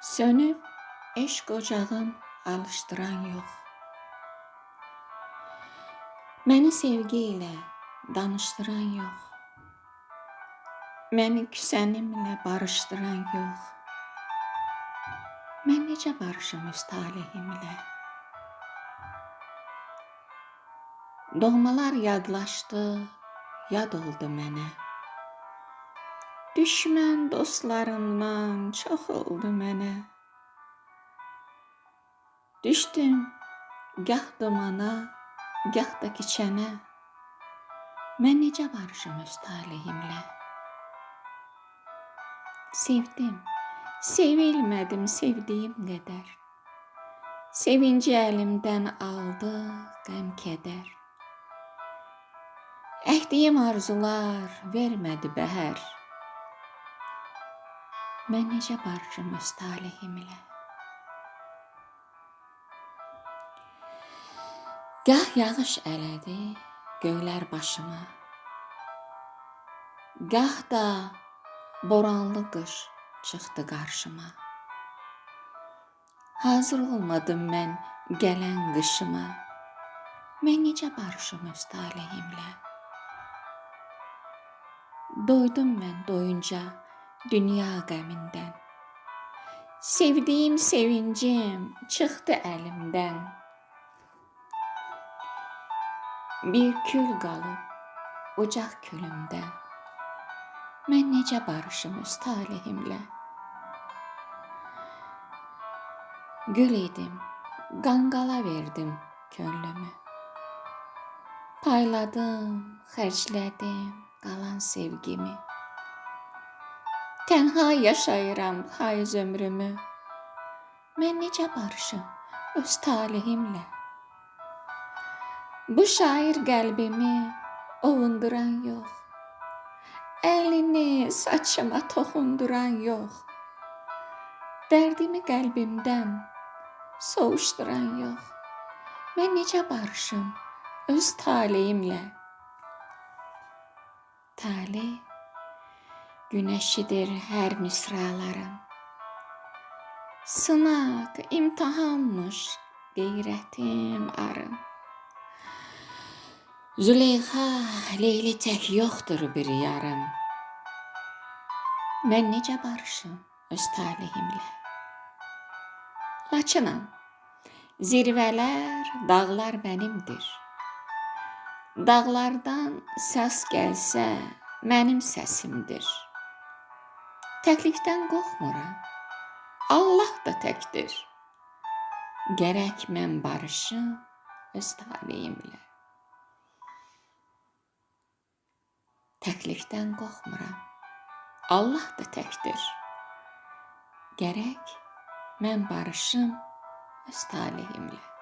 Sönüb eşq ocağım alışdıran yox. Məni sevgi ilə danışdıran yox. Məni küsənimlə barışdıran yox. Mən necə barışım öz talihimlə? Doğmalar yadlaşdı, yad oldu mənə. Düşmən dostlarımdan çox oldu mənə. Düşdüm gah dumana, gah da kiçənə. Mən necə barışım öz talihimlə? Sevdim, sevilmədim sevdiyim qədər. Sevinci əlimdən aldı qəm-kədər. Əkdiyim arzular vermədi bəhər. Necə barışım öz talihimlə? Gah yağış ələdi göylər başıma. Gah da boranlı qış çıxdı qarşıma. Hazır olmadım mən gələn qışıma. Mən necə barışım öz talihimlə? Doydum mən doyunca dünya qəmindən. Sevdiyim sevincim çıxdı əlimdən. Bir kül qalıb ocaq külümdən. Mən necə barışım öz talihimlə? Gül idim, qanqala verdim könlümü. Payladım, xərclədim qalan sevgimi. Tənha yaşayıram hayız ömrümü. Mən necə barışım öz talihimlə? Bu şair qəlbimi ovunduran yox. Əlini saçıma toxunduran yox. Dərdimi qəlbimdən soğuşduran yox. Mən necə barışım öz talihimlə? Talih Güneşidir her misralarım. Sınak, imtihanmış gayretim arım. Züleyxa, Leyli tək yoxdur bir yarım. Mən necə barışım öz talihimlə? Laçınam, zirvələr, dağlar mənimdir. Dağlardan səs gəlsə, mənim səsimdir. Təklikdən qorxmuram. Allah da təkdir. Gərək mən barışım öz talihimlə. Təklikdən qorxmuram. Allah da təkdir. Gərək mən barışım öz talihimlə.